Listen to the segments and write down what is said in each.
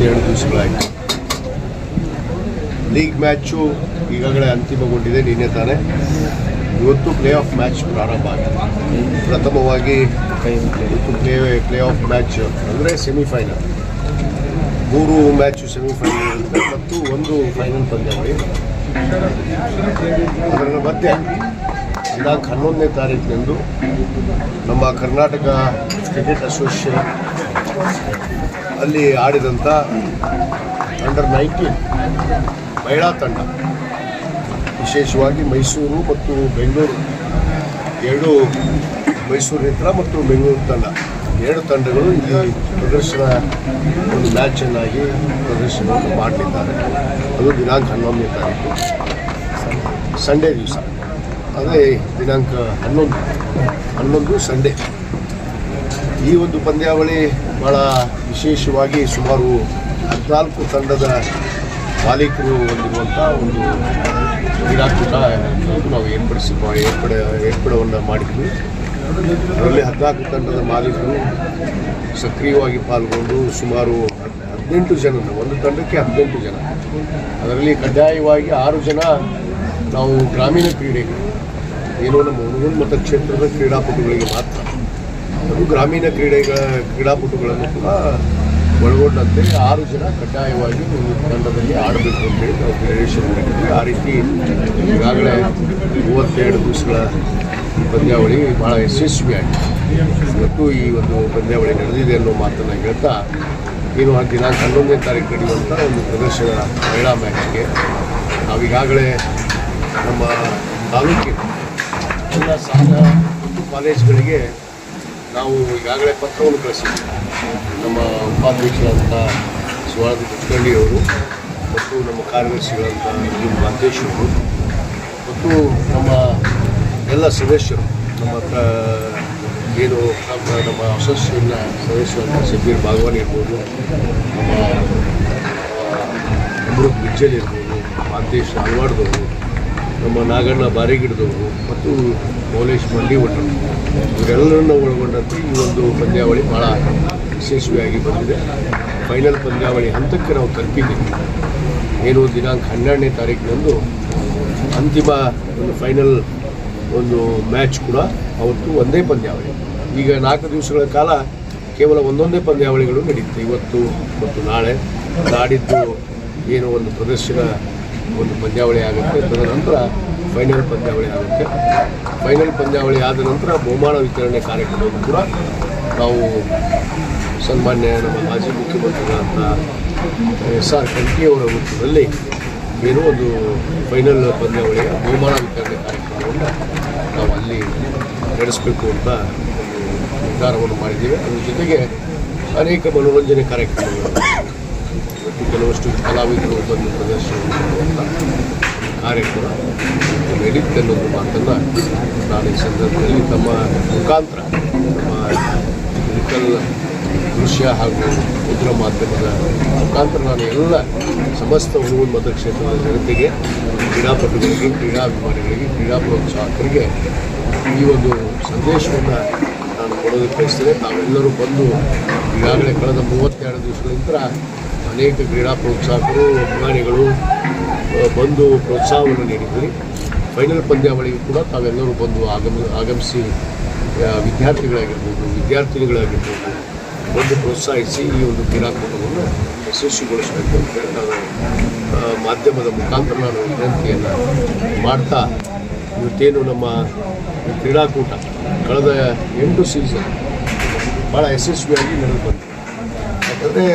ಮೂವತ್ತೆರಡು ದಿವಸಗಳಾಯಿತು. League match ಈಗಾಗಲೇ ಅಂತಿಮಗೊಂಡಿದೆ, ನಿನ್ನೆ ತಾನೇ. ಇವತ್ತು ಪ್ಲೇ ಆಫ್ ಮ್ಯಾಚ್ ಪ್ರಾರಂಭ ಆಗಿದೆ. ಪ್ರಥಮವಾಗಿ ಇವತ್ತು ಪ್ಲೇ ಪ್ಲೇ ಆಫ್ ಮ್ಯಾಚ್ ಅಂದರೆ ಸೆಮಿಫೈನಲ್. ಮೂರು ಮ್ಯಾಚು ಸೆಮಿಫೈನಲ್ ಮತ್ತು ಒಂದು ಫೈನಲ್ ಪಂದ್ಯಾವಳಿ ಅದರ ಮಧ್ಯೆ ದಿನಾಂಕ ಹನ್ನೊಂದನೇ ತಾರೀಕಿನಂದು ನಮ್ಮ ಕರ್ನಾಟಕ ಕ್ರಿಕೆಟ್ ಅಸೋಸಿಯೇಷನ್ ಅಲ್ಲಿ ಆಡಿದಂಥ ಅಂಡರ್ ನೈನ್ಟೀನ್ ಮಹಿಳಾ ತಂಡ. ವಿಶೇಷವಾಗಿ ಮೈಸೂರು ಮತ್ತು ಬೆಂಗಳೂರು. ಎರಡು ಮೈಸೂರು ಮಿತ್ರ ಮತ್ತು ಬೆಂಗಳೂರು ತಂಡ. ಎರಡು ತಂಡಗಳು ಇಲ್ಲಿ ಪ್ರದರ್ಶನ, ಒಂದು ಮ್ಯಾಚನ್ನಾಗಿ ಪ್ರದರ್ಶನವನ್ನು ಮಾಡಲಿದ್ದಾರೆ ಅದು ದಿನಾಂಕ ಹನ್ನೊಂದನೇ ತಾರೀಕು. ಸಂಡೇ ದಿವಸ. ಅದೇ ದಿನಾಂಕ ಹನ್ನೊಂದು. ಹನ್ನೊಂದು ಸಂಡೇ ಈ ಒಂದು ಪಂದ್ಯಾವಳಿ ಭಾಳ ವಿಶೇಷವಾಗಿ ಸುಮಾರು ಹದಿನಾಲ್ಕು ತಂಡದ ಮಾಲೀಕರು ಹೊಂದಿರುವಂಥ ಒಂದು ಕ್ರೀಡಾಕೂಟ ನಾವು ಏರ್ಪಡಿಸಿ ಏರ್ಪಡೆ ಏರ್ಪಡವನ್ನು ಮಾಡಿದ್ವಿ. ಅದರಲ್ಲಿ ಹದಿನಾಲ್ಕು ತಂಡದ ಮಾಲೀಕರು ಸಕ್ರಿಯವಾಗಿ ಪಾಲ್ಗೊಂಡು ಸುಮಾರು ಹದಿನೆಂಟು ಜನ, ಒಂದು ತಂಡಕ್ಕೆ ಹದಿನೆಂಟು ಜನ. ಅದರಲ್ಲಿ ಕಡ್ಡಾಯವಾಗಿ ಆರು ಜನ ನಾವು ಗ್ರಾಮೀಣ ಕ್ರೀಡೆಗಳು ಏನೋ ನಮ್ಮ ಉನ್ನತ ಮತಕ್ಷೇತ್ರದ ಕ್ರೀಡಾಪಟುಗಳಿಗೆ ಮಾತ್ರ. ಅದು ಗ್ರಾಮೀಣ ಕ್ರೀಡೆಗಳ ಕ್ರೀಡಾಪಟುಗಳನ್ನು ಕೂಡ ಒಳಗೊಂಡಂತೆ ಆರು ಜನ ಕಡ್ಡಾಯವಾಗಿ ತಂಡದಲ್ಲಿ ಆಡಬೇಕು ಅಂತೇಳಿ ನಾವು ಫೆಡರೇಷನ್ ಮಾಡಿದ್ವಿ. ಆ ರೀತಿ ಈಗಾಗಲೇ ಮೂವತ್ತೆರಡು ದಿವಸಗಳ ಈ ಪಂದ್ಯಾವಳಿ ಭಾಳ ಯಶಸ್ವಿಯಾಗಿದೆ ಇವತ್ತು ಈ ಒಂದು ಪಂದ್ಯಾವಳಿ ನಡೆದಿದೆ ಅನ್ನೋ ಮಾತನ್ನು ಹೇಳ್ತಾ ಇನ್ನು ಆ ದಿನಾಂಕ ಹನ್ನೊಂದನೇ ತಾರೀಕು ನಡೆಯುವಂಥ ಒಂದು ಪ್ರದರ್ಶನ ಮಹಿಳಾ ಮ್ಯಾಚ್ಗೆ ನಾವೀಗಾಗಲೇ ನಮ್ಮ ತಾಲೂಕಿನ ಎಲ್ಲ ಕಾಲೇಜ್ಗಳಿಗೆ ಕಾಲೇಜುಗಳಿಗೆ ನಾವು ಈಗಾಗಲೇ ಪತ್ರವನ್ನು ಕಳಿಸಿದ್ವಿ. ನಮ್ಮ ಉಪಾಧ್ಯಕ್ಷರಾದಂಥ ಸುವರ್ಣ ಅವರು ಮತ್ತು ನಮ್ಮ ಕಾರ್ಯದರ್ಶಿಗಳಂಥ ಮಹಂತೇಶ್ ಅವರು ಮತ್ತು ನಮ್ಮ ಎಲ್ಲ ಸದಸ್ಯರು, ನಮ್ಮ ಏನು ನಮ್ಮ ಅಸೋಸಿಯೇಷನ್ನ ಸದಸ್ಯರಂಥ ಶಬೀರ್ ಭಾಗವಾನ್ ಇರ್ಬೋದು, ನಮ್ಮ ಅಮೃತ್ ಬಿಜ್ಜಲ್ ಇರ್ಬೋದು ಮಾಂತೇಶ್ ಅಲ್ವಾಡ್ದವರು ನಮ್ಮ ನಾಗಣ್ಣ ಬಾರಿಗಿಡದವರು ಮತ್ತು ಮೌಲೇಶ್ ಮಂಡಿವಟರು. ಇವರೆಲ್ಲರನ್ನು ಒಳಗೊಂಡಂತೆ ಈ ಒಂದು ಪಂದ್ಯಾವಳಿ ಭಾಳ ಯಶಸ್ವಿಯಾಗಿ ಬಂದಿದೆ. ಫೈನಲ್ ಪಂದ್ಯಾವಳಿ ಹಂತಕ್ಕೆ ನಾವು ತಲುಪಿದ್ದೀವಿ ಏನು ದಿನಾಂಕ ಹನ್ನೆರಡನೇ ತಾರೀಕಿನಂದು ಅಂತಿಮ ಒಂದು ಫೈನಲ್ ಒಂದು ಮ್ಯಾಚ್ ಕೂಡ ಅವತ್ತು ಒಂದೇ ಪಂದ್ಯಾವಳಿ. ಈಗ ನಾಲ್ಕು ದಿವಸಗಳ ಕಾಲ ಕೇವಲ ಒಂದೊಂದೇ ಪಂದ್ಯಾವಳಿಗಳು ನಡೆಯುತ್ತೆ ಇವತ್ತು ಮತ್ತು ನಾಳೆ ನಾಡಿದ್ದು ಏನು ಒಂದು ಪ್ರದರ್ಶನ ಒಂದು ಪಂದ್ಯಾವಳಿ ಆಗುತ್ತೆ. ತದನಂತರ ಫೈನಲ್ ಪಂದ್ಯಾವಳಿ ಆಗುತ್ತೆ. ಫೈನಲ್ ಪಂದ್ಯಾವಳಿ ಆದ ನಂತರ ಬಹುಮಾನ ವಿತರಣೆ ಕಾರ್ಯಕ್ರಮವನ್ನು ಕೂಡ ನಾವು ಸನ್ಮಾನ್ಯ ನಮ್ಮ ಮಾಜಿ ಮುಖ್ಯಮಂತ್ರಿಗಳಾದ ಎಸ್ ಆರ್ ಕಂಠಿಯವರ ವೃತ್ತದಲ್ಲಿ ಏನೋ ಒಂದು ಫೈನಲ್ ಪಂದ್ಯಾವಳಿಯ ಬಹುಮಾನ ವಿತರಣೆ ಕಾರ್ಯಕ್ರಮವನ್ನು ನಾವು ಅಲ್ಲಿ ನಡೆಸಬೇಕು ಅಂತ ನಿರ್ಧಾರವನ್ನು ಮಾಡಿದ್ದೇವೆ. ಅದ್ರ ಜೊತೆಗೆ ಅನೇಕ ಮನೋರಂಜನೆ ಕಾರ್ಯಕ್ರಮಗಳು. ಮತ್ತು ಕೆಲವಷ್ಟು ಕಲಾವಿದರು ಬಂದು ಪ್ರದರ್ಶನ ಕಾರ್ಯಕ್ರಮ ನಡೀತೆ ಅನ್ನೋದು ಮಾತನ್ನು ನಾನು ಈ ಸಂದರ್ಭದಲ್ಲಿ ತಮ್ಮ ಮುಖಾಂತರ ನಮ್ಮ ಡಿಜಿಟಲ್ ದೃಶ್ಯ ಹಾಗೂ ಉದ್ರ ಮಾಧ್ಯಮದ ಮುಖಾಂತರ ನಾನು ಎಲ್ಲ ಸಮಸ್ತ ಹುಡುಗನ ಮತಕ್ಷೇತ್ರದ ಜನತೆಗೆ, ಕ್ರೀಡಾಪಟುಗಳಿಗೆ, ಕ್ರೀಡಾಭಿಮಾನಿಗಳಿಗೆ, ಕ್ರೀಡಾ ಪ್ರೋತ್ಸಾಹಕರಿಗೆ ಈ ಒಂದು ಸಂದೇಶವನ್ನು ನಾನು ಕೊಡೋದಕ್ಕೆ ಬಯಸ್ತೇನೆ. ನಾವೆಲ್ಲರೂ ಬಂದು ಈಗಾಗಲೇ ಕಳೆದ ಮೂವತ್ತೆರಡು ದಿವಸಗಳಿಂದ ಅನೇಕ ಕ್ರೀಡಾ ಪ್ರೋತ್ಸಾಹಕರು, ಅಭಿಮಾನಿಗಳು ಬಂದು ಪ್ರೋತ್ಸಾಹವನ್ನು ನೀಡಿದ್ವಿ. ಫೈನಲ್ ಪಂದ್ಯಾವಳಿಗೂ ಕೂಡ ತಾವೆಲ್ಲರೂ ಬಂದು ಆಗಮ, ಆಗಮಿಸಿ ವಿದ್ಯಾರ್ಥಿಗಳಾಗಿರ್ಬೋದು, ವಿದ್ಯಾರ್ಥಿನಿಗಳಾಗಿರ್ಬೋದು ಬಂದು ಪ್ರೋತ್ಸಾಹಿಸಿ ಈ ಒಂದು ಕ್ರೀಡಾಕೂಟವನ್ನು ಯಶಸ್ವಿಗೊಳಿಸಬೇಕು ಅಂತ ಹೇಳಿ ನಾನು ಮಾಧ್ಯಮದ ಮುಖಾಂತರ ನಾನು ವಿನಂತಿಯನ್ನು ಮಾಡ್ತಾ, ಇವತ್ತೇನು ನಮ್ಮ ಕ್ರೀಡಾಕೂಟ ಕಳೆದ ಎಂಟು ಸೀಸನ್ ಭಾಳ ಯಶಸ್ವಿಯಾಗಿ ನಡೆದು ಬಂತು ಯಾಕಂದರೆ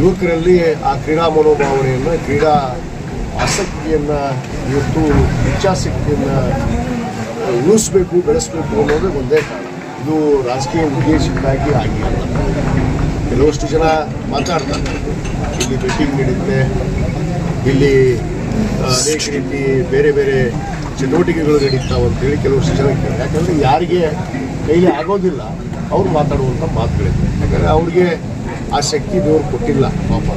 ಯುವಕರಲ್ಲಿ ಆ ಕ್ರೀಡಾ ಮನೋಭಾವನೆಯನ್ನು, ಕ್ರೀಡಾ ಆಸಕ್ತಿಯನ್ನು ಇವತ್ತು ಇಚ್ಛಾಸಕ್ತಿಯನ್ನು ಉಳಿಸ್ಬೇಕು, ಬೆಳೆಸ್ಬೇಕು ಅನ್ನೋದೇ ಒಂದೇ ಕಾರಣ. ಇದು ರಾಜಕೀಯ ಉದ್ದೇಶಕ್ಕಾಗಿ ಆಗಿಲ್ಲ. ಕೆಲವಷ್ಟು ಜನ ಮಾತಾಡ್ತಾರೆ. ಇಲ್ಲಿ ಬೆಟ್ಟಿಂಗ್ ನಡೀತೆ. ಇಲ್ಲಿ ಅನೇಕ ರೀತಿ ಬೇರೆ ಬೇರೆ ಚಟುವಟಿಕೆಗಳು ನಡೀತಾವೆ ಅಂತೇಳಿ ಕೆಲವಷ್ಟು ಜನ ಯಾಕಂದರೆ ಯಾರಿಗೆ ಕೈಲಿ ಆಗೋದಿಲ್ಲ, ಅವ್ರು ಮಾತಾಡುವಂಥ ಮಾತುಗಳಿದೆ. ಯಾಕಂದರೆ ಅವ್ರಿಗೆ ಆ ಶಕ್ತಿ ದೇವರು ಕೊಟ್ಟಿಲ್ಲ ಪಾಪ.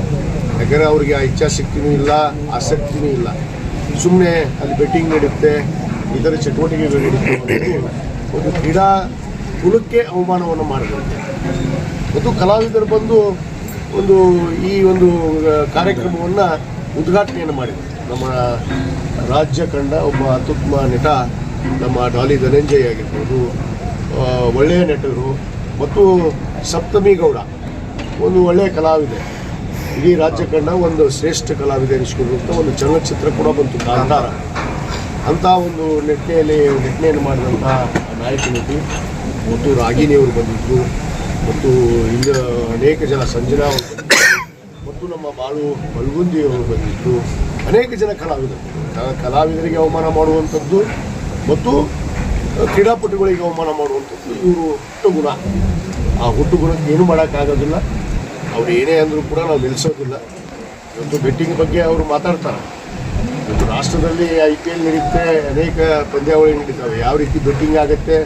ಯಾಕಂದರೆ ಅವ್ರಿಗೆ ಆ ಇಚ್ಛಾಶಕ್ತಿನೂ ಇಲ್ಲ, ಆಸಕ್ತಿನೂ ಇಲ್ಲ. ಸುಮ್ಮನೆ ಅಲ್ಲಿ ಬೆಟ್ಟಿಂಗ್ ನಡೆಯುತ್ತೆ ಇತರ ಚಟುವಟಿಕೆಗಳು ನಡೆಯುತ್ತೆ ಒಂದು ಕ್ರೀಡಾ ಕುಲಕ್ಕೆ ಅವಮಾನವನ್ನು ಮಾಡಬೇಕು ಮತ್ತು ಕಲಾವಿದರು ಬಂದು ಒಂದು ಈ ಒಂದು ಕಾರ್ಯಕ್ರಮವನ್ನು ಉದ್ಘಾಟನೆಯನ್ನು ಮಾಡಿದರು. ನಮ್ಮ ರಾಜ್ಯ ಕಂಡ ಒಬ್ಬ ಅತ್ಯುತ್ತಮ ನಟ, ನಮ್ಮ ಡಾಲಿ ಧನಂಜಯ್ ಆಗಿರ್ಬೋದು ಒಳ್ಳೆಯ ನಟರು, ಮತ್ತು ಸಪ್ತಮಿ ಗೌಡ, ಒಂದು ಒಳ್ಳೆಯ ಕಲಾವಿದೆ. ಇಡೀ ರಾಜ್ಯ ಕಂಡ ಒಂದು ಶ್ರೇಷ್ಠ ಕಲಾವಿದೆ ಒಂದು ಚಲನಚಿತ್ರ ಕೂಡ ಬಂತು, ಕಾಂತಾರ. ಅಂಥ ಒಂದು ನೆಟ್ಟೆಯಲ್ಲಿ ನೆಟ್ಟನೆಯನ್ನು ಮಾಡಿದಂಥ ನಾಯಕ ನಟಿ ಮತ್ತು ರಾಗಿಣಿಯವರು ಬಂದಿದ್ದರು ಮತ್ತು ಇನ್ನು ಅನೇಕ ಜನ ಸಂಜನಾ ಅವರು ಮತ್ತು ನಮ್ಮ ಬಾಳು ಬಲ್ಗುಂದಿ ಅವರು ಬಂದಿದ್ದರು ಅನೇಕ ಜನ ಕಲಾವಿದರು. ಕಲಾವಿದರಿಗೆ ಅವಮಾನ ಮಾಡುವಂಥದ್ದು ಮತ್ತು ಕ್ರೀಡಾಪಟುಗಳಿಗೆ ಅವಮಾನ ಮಾಡುವಂಥದ್ದು ಇವರು ಹುಟ್ಟು ಗುಣ ಆ ಹುಟ್ಟು ಗುಣಕ್ಕೆ ಏನು ಮಾಡೋಕ್ಕಾಗೋದಿಲ್ಲ. ಅವ್ರು ಏನೇ ಅಂದರೂ ಕೂಡ ನಾವು ನಿಲ್ಲಿಸೋದಿಲ್ಲ ಒಂದು ಬೆಟ್ಟಿಂಗ್ ಬಗ್ಗೆ ಅವರು ಮಾತಾಡ್ತಾರೆ. ಒಂದು ರಾಷ್ಟ್ರದಲ್ಲಿ ಐ ಪಿ ಎಲ್ ನಡೀತೆ, ಅನೇಕ ಪಂದ್ಯಾವಳಿ ನಡೀತಾವೆ. ಯಾವ ರೀತಿ ಬೆಟ್ಟಿಂಗ್ ಆಗುತ್ತೆ,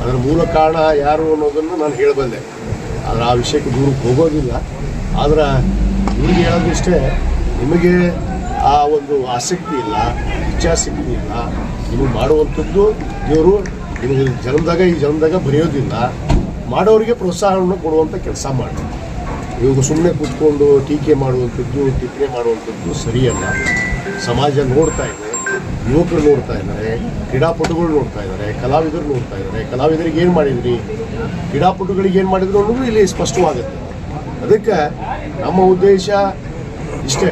ಅದರ ಮೂಲ ಕಾರಣ ಯಾರು ಅನ್ನೋದನ್ನು ನಾನು ಹೇಳಬಲ್ಲೆ. ಆದರೆ ಆ ವಿಷಯಕ್ಕೆ ದೂರಕ್ಕೆ ಹೋಗೋದಿಲ್ಲ. ಆದರೆ ಇವ್ರಿಗೆ ಹೇಳೋದಿಷ್ಟೇ ನಿಮಗೆ ಆ ಒಂದು ಆಸಕ್ತಿ ಇಲ್ಲ ಇಚ್ಛಾಸಕ್ತಿ ಇಲ್ಲ. ನಿಮಗೆ ಮಾಡುವಂಥದ್ದು ದೇವರು ನಿಮಗೆ ಜನ್ಮದಾಗ, ಈ ಜನ್ಮದಾಗ ಬರೆಯೋದಿಲ್ಲ. ಮಾಡೋರಿಗೆ ಪ್ರೋತ್ಸಾಹವನ್ನು ಕೊಡುವಂಥ ಕೆಲಸ ಮಾಡಿ. ಇವಾಗ ಸುಮ್ಮನೆ ಕೂತ್ಕೊಂಡು ಟೀಕೆ ಮಾಡುವಂಥದ್ದು ಟಿಪ್ಪಣಿ ಮಾಡುವಂಥದ್ದು ಸರಿಯಲ್ಲ. ಸಮಾಜ ನೋಡ್ತಾ ಇದೆ, ಯುವಕರು ನೋಡ್ತಾ ಇದ್ದಾರೆ, ಕ್ರೀಡಾಪಟುಗಳು ನೋಡ್ತಾ ಇದ್ದಾರೆ, ಕಲಾವಿದರು ನೋಡ್ತಾ ಇದ್ದಾರೆ. ಕಲಾವಿದರಿಗೆ ಏನು ಮಾಡಿದ್ರಿ? ಕ್ರೀಡಾಪಟುಗಳಿಗೆ ಏನು ಮಾಡಿದ್ರು ಅನ್ನೋದು ಇಲ್ಲಿ ಸ್ಪಷ್ಟವಾಗುತ್ತೆ. ಅದಕ್ಕೆ ನಮ್ಮ ಉದ್ದೇಶ ಇಷ್ಟೇ.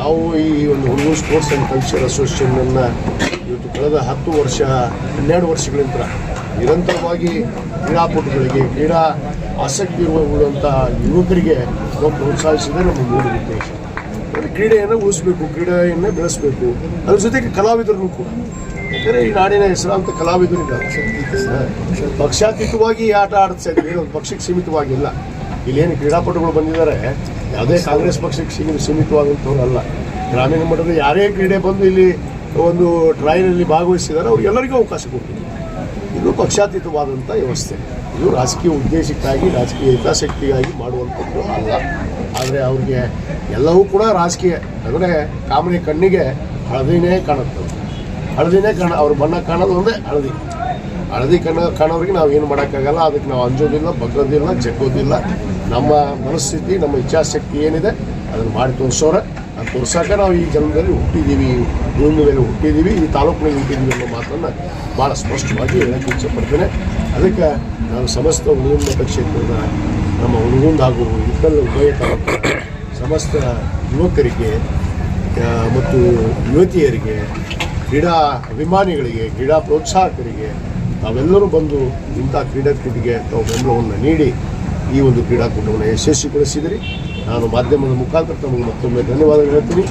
ನಾವು ಈ ಒಂದು ಹುಡುಗರು ಸ್ಪೋರ್ಟ್ಸ್ ಆ್ಯಂಡ್ ಕಲ್ಚರ್ ಅಸೋಸಿಯೇಷನನ್ನು ಇವತ್ತು ಕಳೆದ ಹತ್ತು ವರ್ಷ, ಹನ್ನೆರಡು ವರ್ಷಗಳಿಂದ ನಿರಂತರವಾಗಿ ಕ್ರೀಡಾಪಟುಗಳಿಗೆ ಕ್ರೀಡಾ ಆಸಕ್ತಿ ಇರುವಂಥ ಯುವಕರಿಗೆ ನಾವು ಪ್ರೋತ್ಸಾಹಿಸಿದ್ರೆ ನಮ್ಮ ಮೂಲ ಉದ್ದೇಶ. ಕ್ರೀಡೆಯನ್ನು ಉಳಿಸ್ಬೇಕು, ಕ್ರೀಡೆಯನ್ನು ಬೆಳೆಸಬೇಕು. ಅದ್ರ ಜೊತೆಗೆ ಕಲಾವಿದರನ್ನು ಕೂಡ. ಯಾಕಂದರೆ ಈ ನಾಡಿನ ಹೆಸರಾಂತ ಕಲಾವಿದರಿದ್ದಾರೆ ಪಕ್ಷಾತೀತವಾಗಿ ಈ ಆಟ ಆಡ್ತಾ ಇದ್ದೀವಿ ಒಂದು ಪಕ್ಷಕ್ಕೆ ಸೀಮಿತವಾಗಿಲ್ಲ ಇಲ್ಲೇನು ಕ್ರೀಡಾಪಟುಗಳು ಬಂದಿದ್ದಾರೆ. ಯಾವುದೇ ಕಾಂಗ್ರೆಸ್ ಪಕ್ಷಕ್ಕೆ ಸೀಮಿತ ಅಲ್ಲ ಗ್ರಾಮೀಣ ಮಟ್ಟದ ಯಾರೇ ಕ್ರೀಡೆ ಬಂದು ಇಲ್ಲಿ ಒಂದು ಟ್ರಯಲಲ್ಲಿ ಭಾಗವಹಿಸಿದ್ದಾರೆ, ಅವ್ರಿಗೆಲ್ಲರಿಗೂ ಅವಕಾಶ ಕೊಡ್ತೀವಿ. ಇದು ಪಕ್ಷಾತೀತವಾದಂಥ ವ್ಯವಸ್ಥೆ. ಇದು ರಾಜಕೀಯ ಉದ್ದೇಶಕ್ಕಾಗಿ, ರಾಜಕೀಯ ಹಿತಾಸಕ್ತಿಗಾಗಿ ಮಾಡುವಂಥದ್ದು ಅಲ್ಲ. ಆದರೆ ಅವ್ರಿಗೆ ಎಲ್ಲವೂ ಕೂಡ ರಾಜಕೀಯ, ಅಂದರೆ ಕಾಮನೆ ಕಣ್ಣಿಗೆ ಹಳದಿನೇ ಕಾಣುತ್ತೆ ಹಳದಿನೇ ಕಾಣ, ಅವ್ರ ಬಣ್ಣ ಕಾಣೋದು ಒಂದೇ ಹಳದಿ. ಹಳದಿ ಕಣ್ಣ ಕಾಣೋರಿಗೆ ನಾವು ಏನು ಮಾಡೋಕ್ಕಾಗಲ್ಲ, ಅದಕ್ಕೆ ನಾವು ಅಂಜೋದಿಲ್ಲ, ಬಗ್ಗೋದಿಲ್ಲ, ಜಗ್ಗೋದಿಲ್ಲ. ನಮ್ಮ ಮನಸ್ಥಿತಿ, ನಮ್ಮ ಇಚ್ಛಾಶಕ್ತಿ ಏನಿದೆ, ಅದನ್ನು ಮಾಡಿ ತೋರಿಸೋರೆ ತೋರ್ಸೋಕೆ ನಾವು ಈ ಜನ್ಮದಲ್ಲಿ ಹುಟ್ಟಿದ್ದೀವಿ ಭೂಮಿ ಮೇಲೆ ಹುಟ್ಟಿದ್ದೀವಿ, ಈ ತಾಲೂಕಿನಲ್ಲಿ ಹುಟ್ಟಿದ್ದೀವಿ ಅನ್ನೋ ಮಾತನ್ನು ಭಾಳ ಸ್ಪಷ್ಟವಾಗಿ ಹೇಳಕ್ಕೆ ಇಚ್ಛೆಪಡ್ತೇನೆ. ಅದಕ್ಕೆ ನಾನು ಸಮಸ್ತ ಉನ್ನತ ಕ್ಷೇತ್ರದ ನಮ್ಮ ಹುಡುಗುಂದ ಹಾಗೂ ಇದ್ದಲ್ಲ ಉಭಯ ತಾಲೂಕಿನ ಸಮಸ್ತ ಯುವಕರಿಗೆ ಮತ್ತು ಯುವತಿಯರಿಗೆ, ಕ್ರೀಡಾ ಅಭಿಮಾನಿಗಳಿಗೆ, ಕ್ರೀಡಾ ಪ್ರೋತ್ಸಾಹಕರಿಗೆ ತಾವೆಲ್ಲರೂ ಬಂದು ಇಂಥ ಕ್ರೀಡಾಕೂಟಿಗೆ ತಾವು ಬೆಂಬಲವನ್ನು ನೀಡಿ ಈ ಒಂದು ಕ್ರೀಡಾಕೂಟವನ್ನು ಯಶಸ್ವಿಗೊಳಿಸಿದಿರಿ. ನಾನು ಮಾಧ್ಯಮದ ಮುಖಾಂತರ ತಮಗೆ ಮತ್ತೊಮ್ಮೆ ಧನ್ಯವಾದಗಳು ಹೇಳ್ತೀನಿ.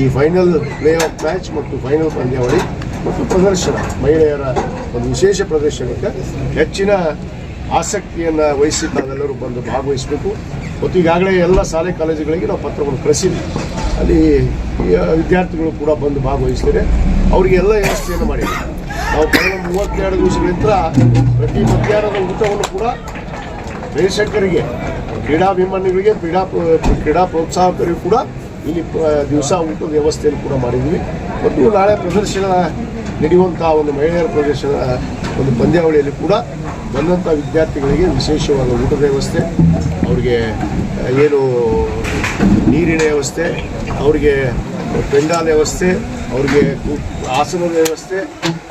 ಈ ಫೈನಲ್ ಪ್ಲೇ ಆಫ್ ಮ್ಯಾಚ್ ಮತ್ತು ಫೈನಲ್ ಪಂದ್ಯಾವಳಿ ಮತ್ತು ಪ್ರದರ್ಶನ, ಮಹಿಳೆಯರ ಒಂದು ವಿಶೇಷ ಪ್ರದರ್ಶನಕ್ಕೆ ಹೆಚ್ಚಿನ ಆಸಕ್ತಿಯನ್ನು ವಹಿಸಿ ನಾವೆಲ್ಲರೂ ಬಂದು ಭಾಗವಹಿಸಬೇಕು. ಮತ್ತು ಈಗಾಗಲೇ ಎಲ್ಲ ಶಾಲೆ ಕಾಲೇಜುಗಳಿಗೆ ನಾವು ಪತ್ರವನ್ನು ಕಳಿಸಿದ್ವಿ. ಅಲ್ಲಿ ವಿದ್ಯಾರ್ಥಿಗಳು ಕೂಡ ಬಂದು ಭಾಗವಹಿಸ್ತಾರೆ. ಅವರಿಗೆ ಎಲ್ಲ ವ್ಯವಸ್ಥೆಯನ್ನು ಮಾಡಿದ್ದೀವಿ ನಾವು ಕಳೆದ ಮೂವತ್ತೆರಡು ದಿವಸಗಳಿಂದ ಪ್ರತಿ ಮಧ್ಯಾಹ್ನದ ಊಟವನ್ನು ಕೂಡ ಪ್ರೇಕ್ಷಕರಿಗೆ ಕ್ರೀಡಾಭಿಮಾನಿಗಳಿಗೆ ಕ್ರೀಡಾ ಕ್ರೀಡಾ ಪ್ರೋತ್ಸಾಹಕರಿಗೂ ಕೂಡ ಇಲ್ಲಿ ದಿವಸ ಊಟದ ವ್ಯವಸ್ಥೆಯನ್ನು ಕೂಡ ಮಾಡಿದ್ವಿ ಮತ್ತು ನಾಳೆ ಪ್ರದರ್ಶನ ನಡೆಯುವಂಥ ಒಂದು ಮಹಿಳೆಯರ ಪ್ರದರ್ಶನ, ಒಂದು ಪಂದ್ಯಾವಳಿಯಲ್ಲಿ ಕೂಡ ಬಂದಂಥ ವಿದ್ಯಾರ್ಥಿಗಳಿಗೆ ವಿಶೇಷವಾದ ಊಟದ ವ್ಯವಸ್ಥೆ, ಅವರಿಗೆ ಏನು ನೀರಿನ ವ್ಯವಸ್ಥೆ, ಅವರಿಗೆ ಪೆಂಡಾಲ್ ವ್ಯವಸ್ಥೆ, ಅವರಿಗೆ ಆಸನದ ವ್ಯವಸ್ಥೆ,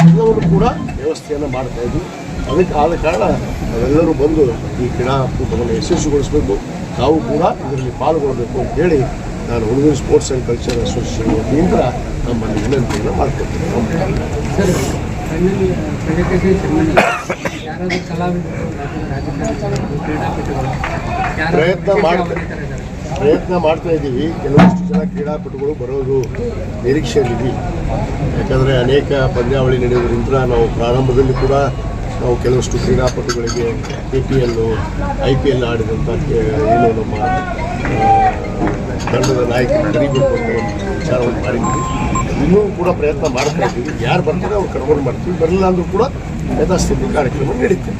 ಎಲ್ಲವನ್ನು ಕೂಡ ವ್ಯವಸ್ಥೆಯನ್ನು ಮಾಡ್ತಾ ಇದ್ವಿ ಅದಕ್ಕೆ ಆದ ಕಾರಣ ನಾವೆಲ್ಲರೂ ಬಂದು ಈ ಕ್ರೀಡಾಕೂಟವನ್ನು ಯಶಸ್ವಿಗೊಳಿಸಬೇಕು. ತಾವು ಕೂಡ ಇದರಲ್ಲಿ ಪಾಲ್ಗೊಳ್ಳಬೇಕು ಅಂತ ಹೇಳಿ ನಾನು ಹುಡುಗರು ಸ್ಪೋರ್ಟ್ಸ್ ಆ್ಯಂಡ್ ಕಲ್ಚರ್ ಅಸೋಸಿಯೇಷನ್ ವತಿಯಿಂದ ನಮ್ಮಲ್ಲಿ ವಿನಂತಿಯನ್ನು ಕ್ರೀಡಾಪಟುಗಳು ಪ್ರಯತ್ನ ಮಾಡ್ತಾರೆ. ಪ್ರಯತ್ನ ಮಾಡ್ತಾ ಇದ್ದೀವಿ. ಕೆಲವಷ್ಟು ಜನ ಕ್ರೀಡಾಪಟುಗಳು ಬರೋದು ನಿರೀಕ್ಷೆಯಲ್ಲಿದ್ದೀವಿ. ಯಾಕಂದರೆ ಅನೇಕ ಪಂದ್ಯಾವಳಿ ನಡೆಯೋದ್ರಿಂದ ನಾವು ಪ್ರಾರಂಭದಲ್ಲಿ ಕೂಡ ನಾವು ಕೆಲವಷ್ಟು ಕ್ರೀಡಾಪಟುಗಳಿಗೆ K P L I P L ಆಡಿದಂಥ ಏನು ನಮ್ಮ ತಂಡದ ನಾಯಕರು ಕರಿಬೇಕು ಅಂತ ಒಂದು ವಿಚಾರವನ್ನು ಮಾಡಿದ್ವಿ ಇನ್ನೂ ಕೂಡ ಪ್ರಯತ್ನ ಮಾಡ್ತಾ ಇದ್ದೀವಿ. ಯಾರು ಬರ್ತಾರೆ ಅವ್ರು ಕರ್ಕೊಂಡು ಮಾಡ್ತೀವಿ ಬರಲಿಲ್ಲ ಅಂದರೂ ಕೂಡ ಯಥಾಸ್ಥಿತಿ ಕಾರ್ಯಕ್ರಮ ನಡೀತದೆ